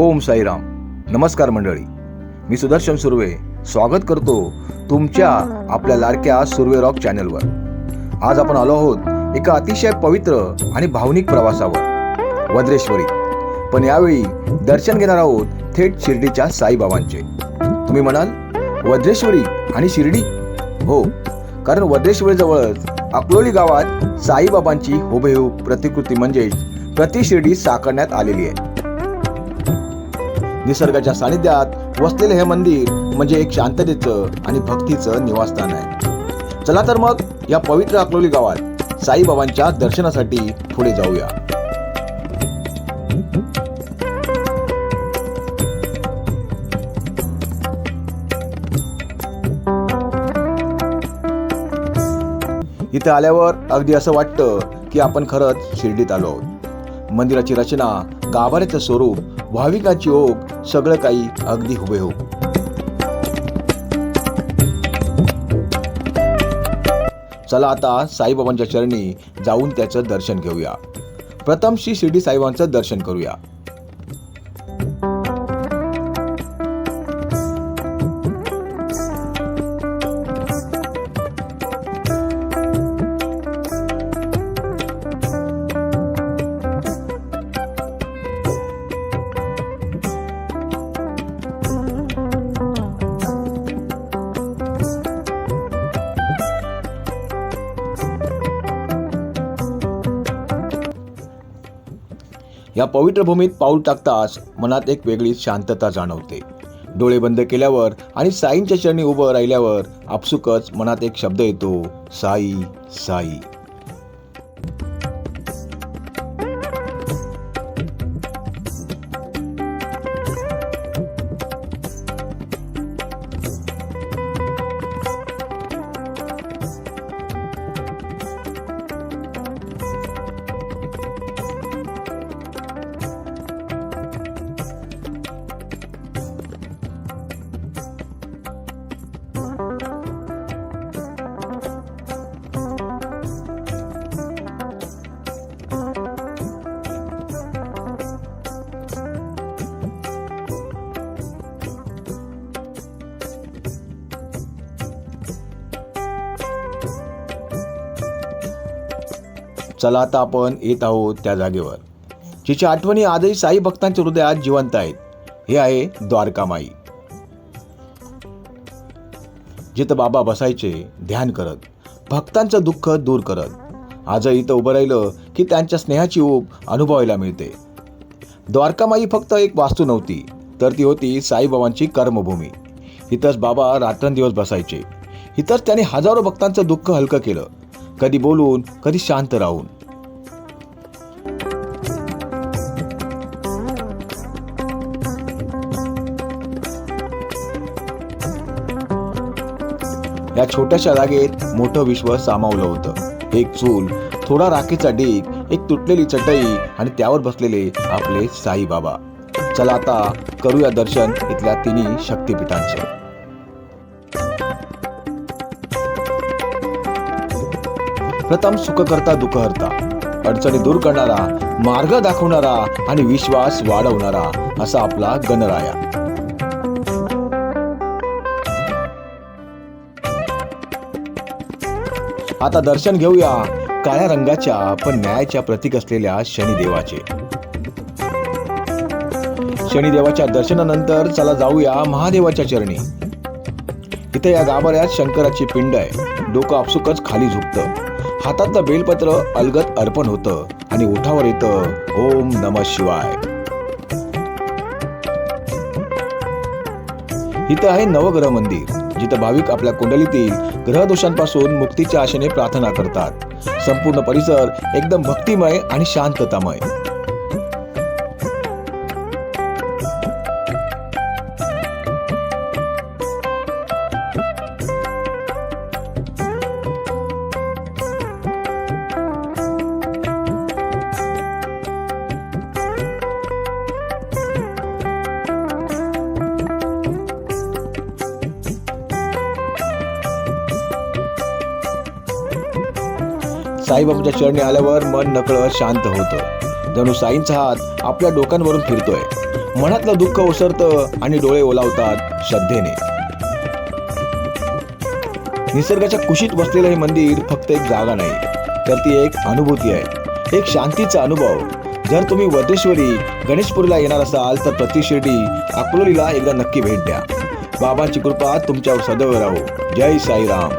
ओम साईराम. नमस्कार मंडळी. मी सुदर्शन सुर्वे स्वागत करतो तुमच्या आपल्या लाडक्या सुर्वे रॉक चॅनलवर. आज आपण आलो आहोत एका अतिशय पवित्र आणि भावनिक प्रवासावर वज्रेश्वरी. पण यावेळी दर्शन घेणार आहोत थेट शिर्डीच्या साईबाबांचे. तुम्ही म्हणाल वज्रेश्वरी आणि शिर्डी? हो कारण वज्रेश्वरीजवळच अकलोली गावात साईबाबांची हुबेहूब प्रतिकृती म्हणजेच प्रतिशिर्डी साकारण्यात आलेली आहे. निसर्गाच्या सानिध्यात वसलेले हे मंदिर म्हणजे एक शांततेचं आणि भक्तीचं निवासस्थान आहे. चला तर मग या पवित्र अकलोली गावात साईबाबांच्या दर्शनासाठी पुढे जाऊया. इथे आल्यावर अगदी असं वाटतं की आपण खरंच शिर्डीत आलो. आहोत मंदिराची रचना गाभाऱ्याचं स्वरूप भाविकाची ओघ सगळं काही अगदी हुबेहूब. चला आता साईबाबांच्या चरणी जाऊन त्याचं दर्शन घेऊया. प्रथम श्री शिर्डी साईबाबांचं दर्शन करूया. या पवित्र भूमीत पाऊल टाकताच मनात एक वेगळी शांतता जाणवते. डोळे बंद केल्यावर आणि साईंच्या चरणी उभं राहिल्यावर आपसुकच मनात एक शब्द येतो साई साई. चला आता आपण येत आहोत त्या जागेवर. जिच्या आठवणी आजही साई भक्तांच्या हृदयात जिवंत आहेत. हे आहे द्वारकामाई. जिथं बाबा बसायचे ध्यान करत भक्तांचं दुःख दूर करत आजही इथं उभं राहिलं की त्यांच्या स्नेहाची ऊब अनुभवायला मिळते. द्वारकामाई फक्त एक वास्तू नव्हती तर ती होती साईबाबांची कर्मभूमी. इथंच बाबा रात्रंदिवस बसायचे. इथंच त्याने हजारो भक्तांचं दुःख हलकं केलं. कधी बोलून कधी शांत राहून. या छोट्याशा जागेत मोठं विश्व सामावलं होतं. एक चूल थोडा राखीचा डीग एक तुटलेली चटई आणि त्यावर बसलेले आपले साईबाबा. चला आता करूया दर्शन इथल्या तिन्ही शक्तिपीठांचं. प्रथम सुख करता दुःख हरता अडचणी दूर करणारा मार्ग दाखवणारा आणि विश्वास वाढवणारा असा आपला गणराया. आता दर्शन घेऊया काळ्या रंगाच्या पण न्यायाच्या प्रतीक असलेल्या शनिदेवाचे. शनिदेवाच्या दर्शनानंतर चला जाऊया महादेवाच्या चरणी. इथे या गाभाऱ्यात शंकराची पिंड आहे. डोकं आपसुकच खाली झुकतं. हातातलं बेलपत्र अलगत अर्पण होतं आणि ओठावर येतं ओम नम शिवाय. इथं आहे नवग्रह मंदिर जिथं भाविक आपल्या कुंडलीतील ग्रहदोषांपासून मुक्तीच्या आशेने प्रार्थना करतात. संपूर्ण परिसर एकदम भक्तिमय आणि शांततामय. साईबाबांच्या चरणी आल्यावर मन नकळत शांत होतं. जणू साईंचा हात आपल्या डोक्यांवरून फिरतोय. मनातलं दुःख ओसरतं आणि डोळे ओलावतात श्रद्धेने. निसर्गाच्या कुशीत बसलेलं हे मंदिर फक्त एक जागा नाही तर ती एक अनुभूती आहे. एक शांतीचा अनुभव. जर तुम्ही वदेश्वरी गणेशपुरीला येणार असाल तर प्रतिशिर्डी अकलोलीला एकदा नक्की भेट द्या. बाबांची कृपा तुमच्यावर सदैव राहू. जय साईराम.